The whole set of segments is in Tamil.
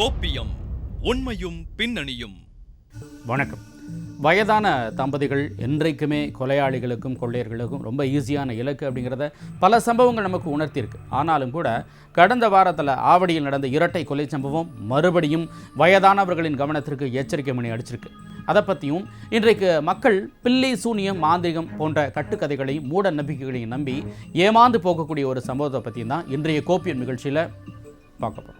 கோப்பியம் உண்மையும் பின்னணியும். வணக்கம். வயதான தம்பதிகள் என்றைக்குமே கொலையாளிகளுக்கும் கொள்ளையர்களுக்கும் ரொம்ப ஈஸியான இலக்கு அப்படிங்கிறத பல சம்பவங்கள் நமக்கு உணர்த்தியிருக்கு. ஆனாலும் கூட கடந்த வாரத்தில் ஆவடியில் நடந்த இரட்டை கொலை சம்பவம் மறுபடியும் வயதானவர்களின் கவனத்திற்கு எச்சரிக்கை மணி அடிச்சிருக்கு. அதை பற்றியும் இன்றைக்கு மக்கள் பிள்ளை சூனியம் மாந்திரிகம் போன்ற கட்டுக்கதைகளையும் மூட நம்பிக்கைகளையும் நம்பி ஏமாந்து போகக்கூடிய ஒரு சம்பவத்தை பற்றியும் தான் இன்றைய கோப்பியன் நிகழ்ச்சியில் பார்க்க போகிறோம்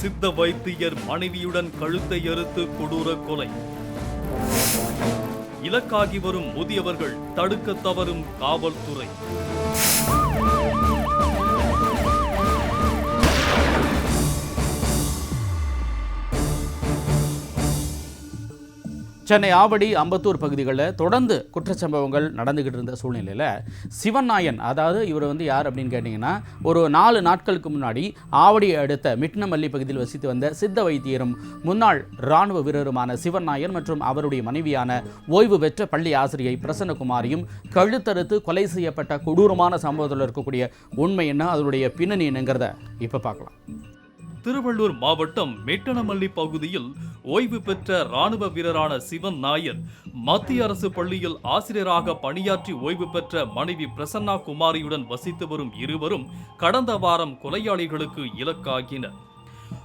சித்த வைத்தியர் மனைவியுடன் கழுத்தை அறுத்து கொடூர கொலை. இலக்காகி வரும் முதியவர்கள் தடுக்க தவறும் காவல்துறை. சென்னை ஆவடி அம்பத்தூர் பகுதிகளில் தொடர்ந்து குற்றச்சம்பவங்கள் நடந்துக்கிட்டு இருந்த சூழ்நிலையில் சிவன் நாயன் அதாவது இவர் வந்து யார் அப்படின்னு கேட்டிங்கன்னா ஒரு நாலு நாட்களுக்கு முன்னாடி ஆவடியை அடுத்த மிட்னமல்லி பகுதியில் வசித்து வந்த சித்த வைத்தியரும் முன்னாள் இராணுவ வீரருமான சிவன் நாயன் மற்றும் அவருடைய மனைவியான ஓய்வு பெற்ற பள்ளி ஆசிரியை பிரசன்னகுமாரியும் கழுத்தறுத்து கொலை செய்யப்பட்ட கொடூரமான சம்பவத்தில் இருக்கக்கூடிய உண்மை என்ன அதனுடைய பின்னணி என்னங்கிறத இப்போ பார்க்கலாம். திருவள்ளூர் மாவட்டம் மெட்டனமல்லி பகுதியில் ஓய்வு பெற்ற ராணுவ வீரரான சிவன் நாயர் மத்திய அரசு பள்ளியில் ஆசிரியராக பணியாற்றி ஓய்வு பெற்ற மனைவி பிரசன்னா குமாரியுடன் வசித்து வரும் இருவரும் கடந்த வாரம் கொலையாளிகளுக்கு இலக்காகினர்.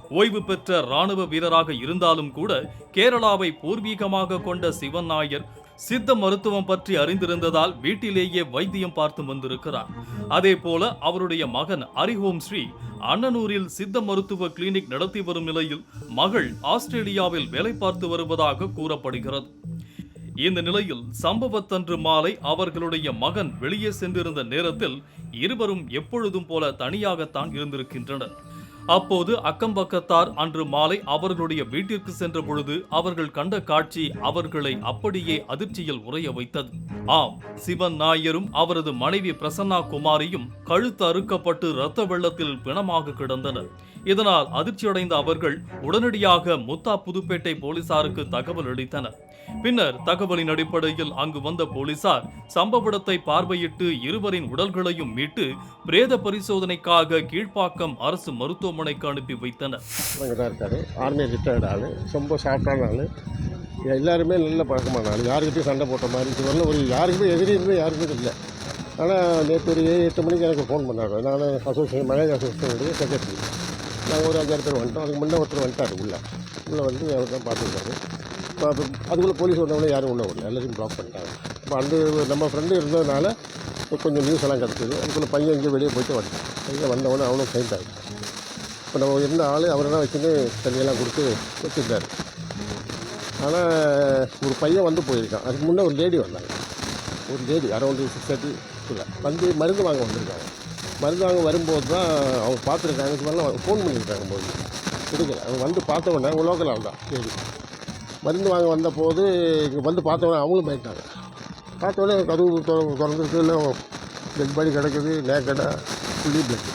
ஓய்வு பெற்ற ராணுவ வீரராக இருந்தாலும் கூட கேரளாவை பூர்வீகமாக கொண்ட சிவன் நாயர் சித்த மருத்துவம் பற்றி அறிந்திருந்ததால் வீட்டிலேயே வைத்தியம் பார்த்து வந்திருக்கிறார். அதே போல அவருடைய மகன் அரிஹோம் ஸ்ரீ அண்ணனூரில் சித்த மருத்துவ கிளினிக் நடத்தி வரும் நிலையில் மகள் ஆஸ்திரேலியாவில் வேலை பார்த்து வருவதாக கூறப்படுகிறது. இந்த நிலையில் சம்பவத்தன்று மாலை அவர்களுடைய மகன் வெளியே சென்றிருந்த நேரத்தில் இருவரும் எப்பொழுதும் போல தனியாகத்தான் இருந்திருக்கின்றனர். அப்போது அக்கம்பக்கத்தார் அன்று மாலை அவர்களுடைய வீட்டிற்கு சென்ற பொழுது அவர்கள் கண்ட காட்சி அவர்களை அப்படியே அதிர்ச்சியில் உறைய வைத்தது. ஆம் சிவன் நாயரும் அவரது மனைவி பிரசன்னா குமாரியும் கழுத்து அறுக்கப்பட்டு இரத்த வெள்ளத்தில் பிணமாக கிடந்தனர். இதனால் அதிர்ச்சியடைந்த அவர்கள் உடனடியாக முத்தா புதுப்பேட்டை போலீசாருக்கு தகவல் அளித்தனர். பின்னர் தகவலின் அடிப்படையில் அங்கு வந்த போலீசார் சம்பவ இடத்தை பார்வையிட்டு இருவரின் உடல்களையும் மீட்டு பிரேத பரிசோதனைக்காக கீழ்ப்பாக்கம் அரசு மருத்துவ மருத்துவமனைக்கு அனுப்பி வைத்தனர். அங்கே தான் இருக்கார். ஆர்மி ரிட்டையர்ட் ஆள். ரொம்ப சாஃப்டான ஆள். எல்லாருமே நல்ல பழக்கமான ஆள். யாருக்கிட்டையும் சண்டை போட்ட மாதிரி இது வரல ஒரு யாருக்குமே எதிரியுமே யாருக்குமே இல்லை. ஆனால் நேற்று ஒரு ஏழு எட்டு மணிக்கு எனக்கு ஃபோன் பண்ணார். நான் அசோசியேஷன் மலையாள அசோசியேஷனுடைய செக்ரட்டரி நாங்கள் ஒரு அஞ்சாறு பேர் வந்துட்டோம். அதுக்கு முன்னே ஒருத்தர் வந்துட்டார் உள்ளே. உள்ளே வந்து அவர் தான் பார்த்துருக்காரு இப்போ அதுக்குள்ளே போலீஸ் வந்தவங்களே யாரும் உள்ள வரல. எல்லாத்தையும் ப்ளாக் பண்ணிட்டாங்க. இப்போ அந்த நம்ம ஃப்ரெண்டு இருந்ததுனால கொஞ்சம் நியூஸ் எல்லாம் கிடச்சிது. அதுக்குள்ளே பையன் இங்கே வெளியே போயிட்டு வந்துட்டான். பையன் வந்தவொடனே அவனும் ஃபைண்ட் ஆகிட்டான் இப்போ நம்ம இருந்த ஆள் அவர் தான் வச்சுன்னு தண்ணியெல்லாம் கொடுத்து வச்சுருந்தார் ஆனால் ஒரு பையன் வந்து போயிருக்கான். அதுக்கு முன்னே ஒரு லேடி வந்தாங்க. ஒரு லேடி அரௌண்டு சிக்ஸ் தேர்ட்டிக்குள்ளே வந்து மருந்து வாங்க வந்திருக்காங்க. மருந்து வாங்க வரும்போது தான் அவங்க பார்த்துருக்காங்க. இது மாதிரிலாம் ஃபோன் பண்ணியிருக்காங்க போது. எடுக்கல. அவங்க வந்து பார்த்த உடனே அவங்க லோக்கல் ஆள் தான். லேடி மருந்து வாங்க வந்தபோது இங்கே வந்து பார்த்த உடனே அவங்களும் போயிட்டாங்க பார்த்த உடனே கதவு திறந்துருக்கு. இல்லை டெட் பாடி கிடக்குது நேக்கடாக ஃபுல்லி பிளட்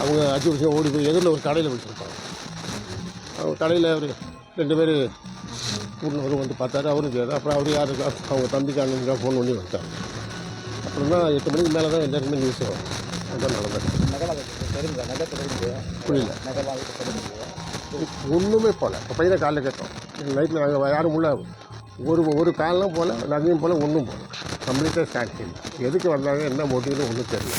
அவங்க அஞ்சு ஓடி போய் எதிரில் ஒரு கடையில் வச்சுருப்பாங்க. அவங்க கடையில் அவர் ரெண்டு பேர் கூட்டினவரும் வந்து பார்த்தாரு அவரும் தெரியாது அப்புறம் அவர் யாருக்கு அவங்க தம்பிக்கு அண்ணனுக்கு ஃபோன் பண்ணி வந்துட்டார் அப்புறம் தான் எட்டு மணிக்கு மேலே தான் எல்லாருமே நியூஸ் வரும். அதுதான் நடந்தது. புரியல. ஒன்றுமே போகல. இப்போ பையனை காலையில் கேட்டோம். நைட்டில் நாங்கள் யாரும் உள்ள ஒரு ஒரு காலெலாம் போகல நகையும் போகல ஒன்றும் போகல. கம்ப்ளீட்டாக ஸ்டாண்ட் எதுக்கு வந்தாங்க என்ன மோட்டிவ்னு ஒன்றும் தெரியல.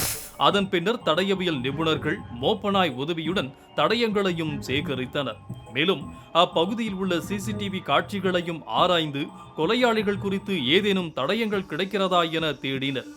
அதன் பின்னர் தடயவியல் நிபுணர்கள் மோப்பனாய் உதவியுடன் தடயங்களையும் சேகரித்தனர். மேலும் அப்பகுதியில் உள்ள சிசிடிவி காட்சிகளையும் ஆராய்ந்து கொலையாளிகள் குறித்து ஏதேனும் தடயங்கள் கிடைக்கிறதா என தேடினர்.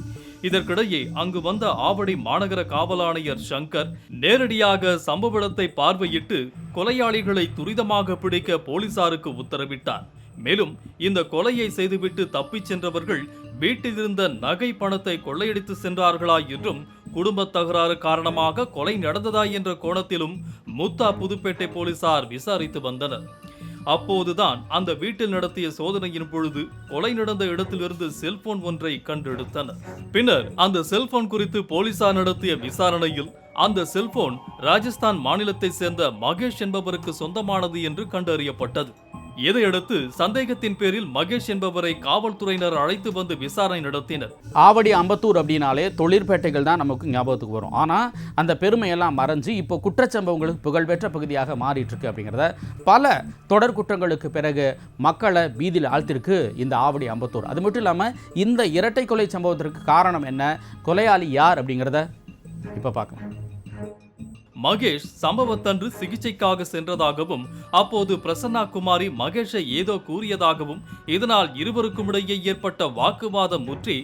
இதற்கிடையே அங்கு வந்த ஆவடி மாநகர காவலாணையர் சங்கர் நேரடியாக சம்பவ இடத்தை பார்வையிட்டு கொலையாளிகளை துரிதமாக பிடிக்க போலீசாருக்கு உத்தரவிட்டார். மேலும் இந்த கொலையை செய்துவிட்டு தப்பிச் சென்றவர்கள் வீட்டிலிருந்த நகை பணத்தை கொள்ளையடித்து சென்றார்களா என்றும் குடும்ப தகராறு காரணமாக கொலை நடந்ததா என்ற கோணத்திலும் முத்தா புதுப்பேட்டை போலீசார் விசாரித்து வந்தனர். அப்போதுதான் அந்த வீட்டில் நடத்திய சோதனையின் பொழுது கொலை நடந்த இடத்திலிருந்து செல்போன் ஒன்றை கண்டெடுத்தனர். பின்னர் அந்த செல்போன் குறித்து போலீசார் நடத்திய விசாரணையில் அந்த செல்போன் ராஜஸ்தான் மாநிலத்தை சேர்ந்த மகேஷ் என்பவருக்கு சொந்தமானது என்று கண்டறியப்பட்டது. இதையடுத்து சந்தேகத்தின் பேரில் மகேஷ் என்பவரை காவல்துறையினர் அழைத்து வந்து விசாரணை நடத்தினர். ஆவடி அம்பத்தூர் அப்படின்னாலே தொழிற்பேட்டைகள் தான் நமக்கு ஞாபகத்துக்கு வரும். ஆனால் அந்த பெருமையெல்லாம் மறைஞ்சு இப்போ குற்றச்சம்பவங்களுக்கு புகழ்பெற்ற பகுதியாக மாறிட்டு இருக்கு அப்படிங்கிறத பல தொடர் குற்றங்களுக்கு பிறகு மக்களை வீதியில் ஆழ்த்திருக்கு இந்த ஆவடி அம்பத்தூர். அது மட்டும் இல்லாமல் இந்த இரட்டை கொலை சம்பவத்திற்கு காரணம் என்ன கொலையாளி யார் அப்படிங்கிறத இப்போ பார்க்கலாம். மகேஷ் சம்பவத்தன்று சிகிச்சைக்காக சென்றதாகவும் அப்போது பிரசன்னா குமாரி மகேஷை ஏதோ கூறியதாகவும் இதனால் இருவருக்கும் இடையே ஏற்பட்ட வாக்குவாதம் முற்றி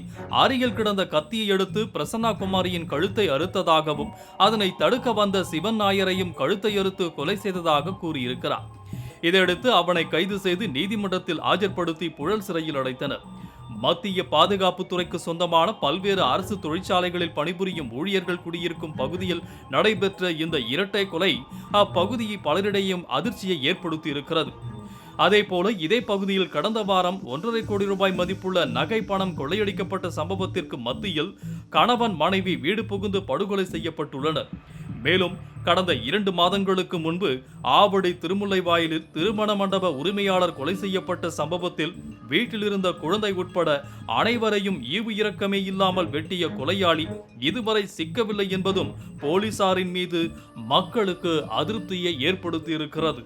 அருகில் கிடந்த கத்தியை எடுத்து பிரசன்னா குமாரியின் கழுத்தை அறுத்ததாகவும் அதனை தடுக்க வந்த சிவன் நாயரையும் கழுத்தை அறுத்து கொலை செய்ததாக கூறியிருக்கிறார். இதையடுத்து அவனை கைது செய்து நீதிமன்றத்தில் ஆஜர்படுத்தி புழல் சிறையில் அடைத்தனர். மத்திய பாதுகாப்புத்துறைக்கு சொந்தமான பல்வேறு அரசு தொழிற்சாலைகளில் பணிபுரியும் ஊழியர்கள் குடியிருக்கும் பகுதியில் நடைபெற்ற இந்த இரட்டை கொலை அப்பகுதியை பலரிடையும் அதிர்ச்சியை ஏற்படுத்தி இருக்கிறது அதேபோல இதே பகுதியில் கடந்த வாரம் ஒன்றரை கோடி ரூபாய் மதிப்புள்ள நகை பணம் கொள்ளையடிக்கப்பட்ட சம்பவத்திற்கு மத்தியில் கணவன் மனைவி வீடு புகுந்து படுகொலை செய்யப்பட்டுள்ளனர். மேலும் கடந்த இரண்டு மாதங்களுக்கு முன்பு ஆவடி திருமுல்லைவாயிலில் திருமண மண்டப உரிமையாளர் கொலை செய்யப்பட்ட சம்பவத்தில் வீட்டில் இருந்த குழந்தை உட்பட அனைவரையும் ஈவு இரக்கமே இல்லாமல் வெட்டிய கொலையாளி இதுவரை சிக்கவில்லை என்பதும் போலீசாரின் மீது மக்களுக்கு அதிருப்தியை ஏற்படுத்தி இருக்கிறது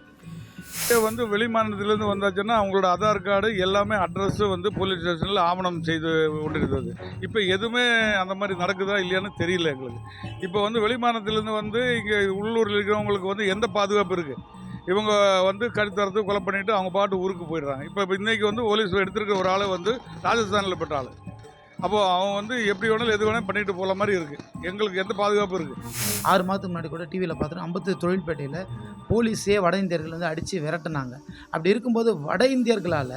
வந்து வெளிமாநிலத்திலேருந்து வந்தாச்சுன்னா அவங்களோட ஆதார் கார்டு எல்லாமே அட்ரஸ் வந்து போலீஸ் ஸ்டேஷனில் ஆவணம் செய்து கொண்டிருந்தது. இப்போ எதுவுமே அந்த மாதிரி நடக்குதா இல்லையான்னு தெரியல எங்களுக்கு. இப்போ வந்து வெளி மாநிலத்திலேருந்து வந்து இங்கே உள்ளூரில் இருக்கிறவங்களுக்கு வந்து எந்த பாதுகாப்பு இருக்குது இவங்க வந்து கழுத்தறுத்து கொலை பண்ணிட்டு அவங்க பாட்டு ஊருக்கு போயிடுறாங்க. இப்போ இன்றைக்கி வந்து போலீஸ் எடுத்திருக்க ஒரு ஆள் வந்து ராஜஸ்தானில் பெற்ற ஆள். அப்போது அவன் வந்து எப்படி வேணாலும் எது வேணாலும் பண்ணிட்டு போகிற மாதிரி இருக்குது எங்களுக்கு எந்த பாதுகாப்பு இருக்குது ஆறு மாதத்துக்கு முன்னாடி கூட டிவியில் பார்த்தோன்னா ஐம்பத்து தொழில்பேட்டையில் போலீஸே வட இந்தியர்கள் வந்து அடித்து விரட்டினாங்க. அப்படி இருக்கும்போது வட இந்தியர்களால்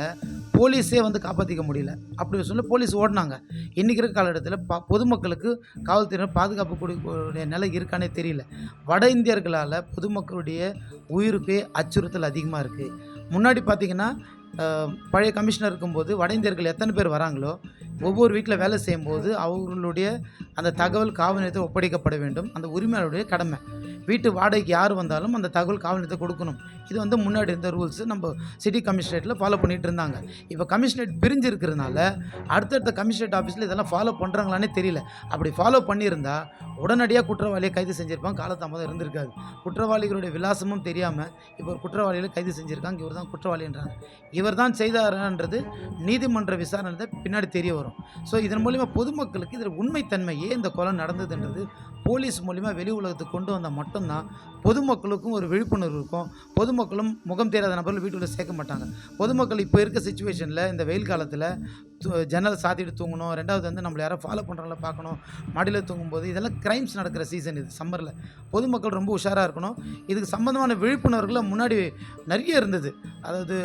போலீஸே வந்து காப்பாற்றிக்க முடியல. அப்படி சொல்லி போலீஸ் ஓடினாங்க. இன்றைக்கி இருக்க காலகட்டத்தில் ப பொதுமக்களுக்கு காவல்துறையினர் பாதுகாப்பு கூடிய நிலை இருக்கானே தெரியல. வட இந்தியர்களால் பொதுமக்களுடைய உயிருக்கே அச்சுறுத்தல் அதிகமாக இருக்குது முன்னாடி பார்த்திங்கன்னா பழைய கமிஷனர் இருக்கும்போது வட இந்தியர்கள் எத்தனை பேர் வராங்களோ ஒவ்வொரு வீட்டில் வேலை செய்யும்போது அவர்களுடைய அந்த தகவல் காவல் நிலையத்தில் ஒப்படைக்கப்பட வேண்டும். அந்த உரிமையாளருடைய கடமை. வீட்டு வாடகைக்கு யார் வந்தாலும் அந்த தகவல் காவல் நிலையத்தை கொடுக்கணும். இது வந்து முன்னாடி இருந்த ரூல்ஸ். நம்ம சிட்டி கமிஷனரேட்டில் ஃபாலோ பண்ணிகிட்டு இருந்தாங்க. இப்போ கமிஷனரேட் பிரிஞ்சு இருக்கிறதுனால அடுத்தடுத்த கமிஷனரேட் ஆஃபீஸில் இதெல்லாம் ஃபாலோ பண்ணுறாங்களானே தெரியல. அப்படி ஃபாலோ பண்ணியிருந்தால் உடனடியாக குற்றவாளியை கைது செஞ்சுருப்பாங்க. காலதாமதம் இருந்திருக்காது. குற்றவாளிகளுடைய விலாசமும் தெரியாமல் இப்போ ஒரு குற்றவாளிகளை கைது செஞ்சுருக்காங்க. இவர் தான் குற்றவாளின்றாங்க. இவர் தான் செய்தாரான்றது நீதிமன்ற விசாரணை பின்னாடி தெரிய வரும். ஸோ இதன் மூலிமா பொதுமக்களுக்கு இதில் உண்மைத்தன்மை ஏன் இந்த கொலை நடந்ததுன்றது போலீஸ் மூலிமா வெளி உலகத்துக்கு கொண்டு வந்தால் மட்டும்தான் பொதுமக்களுக்கும் ஒரு விழிப்புணர்வு இருக்கும். பொதுமக்களும் முகம் தெரியாத நபர்கள் வீட்டுக்குள்ளே சேர்க்க மாட்டாங்க. பொதுமக்கள் இப்போ இருக்க சுச்சுவேஷனில் இந்த வெயில் காலத்தில் ஜன்னல் சாத்திட்டு தூங்கணும். ரெண்டாவது வந்து நம்மளை யாரோ ஃபாலோ பண்ணுறவங்கள பார்க்கணும். மாடியில் தூங்கும்போது இதெல்லாம் கிரைம்ஸ் நடக்கிற சீசன் இது சம்மரில் பொதுமக்கள் ரொம்ப உஷாராக இருக்கணும். இதுக்கு சம்மந்தமான விழிப்புணர்வுகளை முன்னாடி நிறைய இருந்தது. அதாவது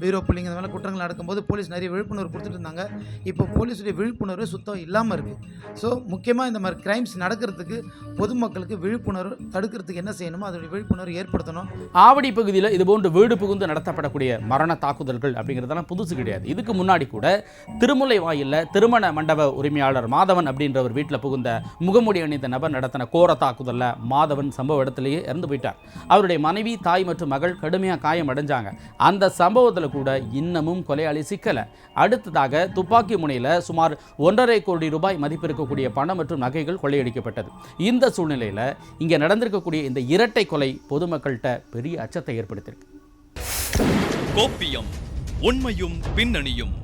பீரோ புள்ளிங்க இந்த மாதிரி குற்றங்கள் நடக்கும்போது போலீஸ் நிறைய விழிப்புணர்வு கொடுத்துட்டு இருந்தாங்க. இப்போ போலீஸுடைய விழிப்புணர்வு சுத்தம் இல்லாமல் இருக்குது ஸோ முக்கியமாக இந்த மாதிரி கிரைம்ஸ் நடக்கிறதுக்கு பொதுமக்களுக்கு விழிப்புணர்வு தடுக்கிறதுக்கு என்ன செய்யணுமோ அதோடைய விழிப்புணர்வு ஏற்படுத்தணும். ஆவடி பகுதியில் இதுபோன்று வீடு புகுந்து நடத்தப்படக்கூடிய மரண தாக்குதல்கள் அப்படிங்கிறதெல்லாம் புதுசு கிடையாது. இதுக்கு முன்னாடி கூட திருமுலை வாயிலில் திருமண மண்டப உரிமையாளர் மாதவன் அப்படின்ற ஒரு வீட்டில் புகுந்த முகமுடி அணிந்த நபர் நடத்தின கோர தாக்குதலில் மாதவன் சம்பவ இடத்துலையே இறந்து போயிட்டார். அவருடைய மனைவி தாய் மற்றும் மகள் கடுமையாக காயம் அடைஞ்சாங்க. அந்த சம்பவத்தில் கூட இன்னமும் கொலையாளி சிக்கலை. அடுத்ததாக துப்பாக்கி முனையில் சுமார் ஒன்றரை கோடி ரூபாய் மதிப்பு இருக்கக்கூடிய பணம் மற்றும் நகைகள் கொள்ளையடிக்கப்பட்டது. இந்த சூழ்நிலையில் இங்கே நடந்திருக்கக்கூடிய இந்த இரட்டை கொலை பொதுமக்கள்கிட்ட பெரிய அச்சத்தை ஏற்படுத்தியிருக்கு. கோப்பியம் உண்மையும் பின்னணியும்.